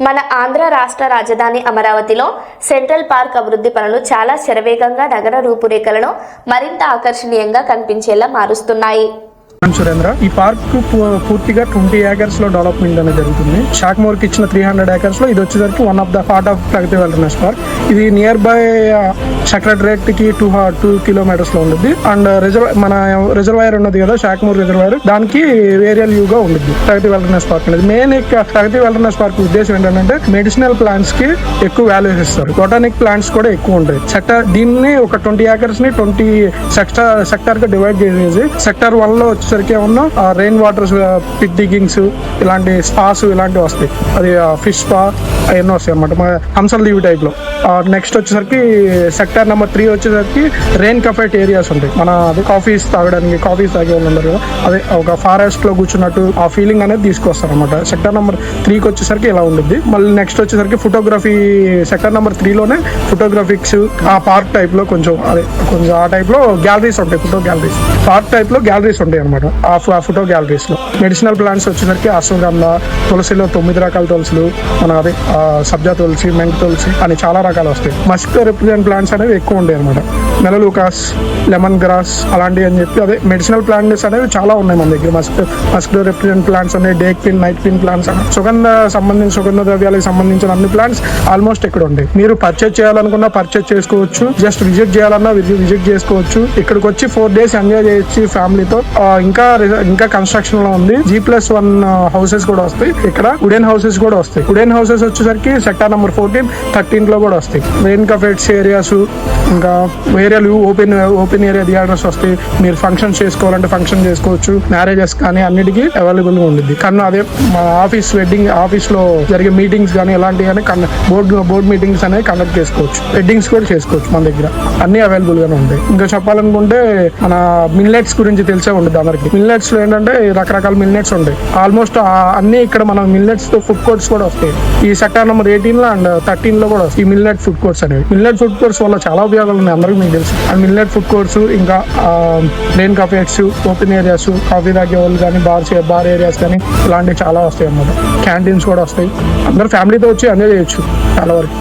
మన ఆంధ్ర రాష్ట్ర రాజధాని అమరావతిలో సెంట్రల్ పార్క్ అభివృద్ధి పనులు చాలా శరవేగంగా నగర రూపురేఖలను మరింత ఆకర్షణీయంగా కనిపించేలా మారుస్తున్నాయి. సురేంద్ర. ఈ పార్క్ పూ- పూర్తిగా ట్వంటీ ఏకర్స్లో డెవలప్మెంట్ అనేది జరుగుతుంది. షాక్మోర్కి ఇచ్చిన త్రీ హండ్రెడ్ ఏకర్స్లో ఇది వచ్చేసరికి one of the part of Pragati wellness park ఇది నియర్ బై సెక్రటరేట్కి టూ టూ కిలోమీటర్స్లో ఉంటుంది అండ్ రిజర్వ్ మన రిజర్వాయర్ ఉన్నది కదా షాక్మూర్ రిజర్వాయర్ దానికి ఏరియల్ వ్యూ గా ఉంటుంది ప్రగతి వెల్నెస్ పార్క్ అనేది. మెయిన్ ప్రగతి వెల్నెస్ పార్క్ ఉద్దేశం ఏంటంటే మెడిసినల్ ప్లాంట్స్కి ఎక్కువ వాల్యూస్ ఇస్తారు బొటానిక్ ప్లాంట్స్ కూడా ఎక్కువ ఉంటాయి. సెక్టర్ దీన్ని ఒక ట్వంటీ ఏకర్స్ని ట్వంటీ సెక్టర్ సెక్టర్గా డివైడ్ చేసేసి సెక్టర్ వన్లో వచ్చేసరికి ఏమన్నా రెయిన్ వాటర్స్ పిట్ డిగింగ్స్ ఇలాంటి స్పాస్ ఇలాంటివి వస్తాయి. అది ఫిష్ స్పా అవన్నీ వస్తాయి అన్నమాట. మన హంసల్ దీవి టైప్లో. నెక్స్ట్ వచ్చేసరికి సెక్టర్ నెంబర్ త్రీ వచ్చేసరికి రెయిన్ కఫెట్ ఏరియాస్ ఉంటాయి. మన అది కాఫీస్ తాగడానికి కాఫీస్ తాగే వాళ్ళు ఉన్నారు కదా. అదే ఒక ఫారెస్ట్లో కూర్చున్నట్టు ఆ ఫీలింగ్ అనేది తీసుకొస్తారు అనమాట సెక్టర్ నెంబర్ త్రీకి వచ్చేసరికి ఇలా ఉంటుంది మళ్ళీ నెక్స్ట్ వచ్చేసరికి ఫోటోగ్రఫీ సెక్టర్ నెంబర్ త్రీలోనే ఫోటోగ్రఫిక్స్ ఆ పార్క్ టైప్లో కొంచెం అదే కొంచెం ఆ టైప్లో గ్యాలరీస్ ఉంటాయి ఫోటో గ్యాలరీస్ పార్క్ టైప్లో గ్యాలరీస్ ఉంటాయి అనమాట ఆ ఆ ఫోటో గ్యాలరీస్లో. మెడిసినల్ ప్లాంట్స్ వచ్చేసరికి అశ్వగంధ తులసిలో తొమ్మిది రకాల తులసులు మన అదే సబ్జా తులసి మెంట్ తులసి అని చాలా రకాలు వస్తాయి. మస్క్ రిప్రజెంట్ ప్లాంట్స్ అనేవి ఎక్కువ ఉంటాయి అనమాట మెలలూకాస్ లెమన్ గ్రాస్ అలాంటివి అని చెప్పి అదే మెడిసినల్ ప్లాంట్స్ అనేవి చాలా ఉన్నాయి మన దగ్గర. మస్క్ మస్క్ రిప్రజెంట్ ప్లాంట్స్ ఉన్నాయి డేక్ పిన్ నైట్ పిన్ ప్లాంట్స్ అని. సుగంధ సంబంధించిన సుగంధ ద్రవ్యాలకు సంబంధించిన అన్ని ప్లాంట్స్ ఆల్మోస్ట్ ఇక్కడ ఉంటాయి. మీరు పర్చేజ్ చేయాలనుకున్నా పర్చేజ్ చేసుకోవచ్చు. జస్ట్ విజిట్ చేయాలన్నా విజిట్ చేసుకోవచ్చు. ఇక్కడికి వచ్చి ఫోర్ డేస్ ఎంజాయ్ చేయొచ్చు ఫ్యామిలీతో ఇంకా ఇంకా కన్స్ట్రక్షన్లో ఉంది. జీ ప్లస్ వన్ హౌసెస్ కూడా వస్తాయి. ఇక్కడ వుడెన్ హౌసెస్ కూడా వస్తాయి. వుడెన్ హౌసెస్ వచ్చేసరికి సెక్టార్ నెంబర్ ఫోర్టీన్ థర్టీన్లో కూడా వస్తాయి రెయిన్ కఫెట్స్ ఏరియాస్ ఇంకా వేరే ఓపెన్ ఓపెన్ ఏరియా థియేటర్స్ వస్తాయి మీరు ఫంక్షన్స్ చేసుకోవాలంటే ఫంక్షన్ చేసుకోవచ్చు. మ్యారేజెస్ కానీ అన్నిటికీ అవైలబుల్గా ఉంటుంది కానీ అదే మా ఆఫీస్ వెడ్డింగ్ ఆఫీస్లో జరిగే మీటింగ్స్ కానీ ఎలాంటివి కానీ బోర్డ్ బోర్డ్ మీటింగ్స్ అనేవి కండక్ట్ చేసుకోవచ్చు. వెడ్డింగ్స్ కూడా చేసుకోవచ్చు మన దగ్గర. అన్ని అవైలబుల్ గానే ఉంటాయి. ఇంకా చెప్పాలనుకుంటే మన మిల్లెట్స్ గురించి తెలిసే ఉంటుంది అందరికి. మిల్లెట్స్లో ఏంటంటే రకరకాల మిల్లెట్స్ ఉంటాయి. ఆల్మోస్ట్ అన్ని ఇక్కడ మన మిల్లెట్స్తో ఫుడ్ కోర్ట్స్ కూడా వస్తాయి. ఈ సెక్టర్ నెంబర్ ఎయిటీన్లో అండ్ థర్టీన్లో కూడా వస్తాయి. ఈ మిల్లెట్ ఫుడ్ కోర్ట్స్ అనేవి. మిల్లెట్ ఫుడ్ కోర్ట్స్ వల్ల చాలా ఉపయోగాలు ఉన్నాయి అందరికీ మీకు తెలుసు. ఆ మిల్లెట్ ఫుడ్ కోర్ట్స్ ఇంకా rain cafes open areas coffee తాగే వాళ్ళు కానీ బార్ బార్ ఏరియాస్ కానీ ఇలాంటివి చాలా వస్తాయి అన్నమాట. క్యాంటీన్స్ కూడా వస్తాయి. అందరు ఫ్యామిలీతో వచ్చి ఎంజాయ్ చేయొచ్చు చాలా వరకు.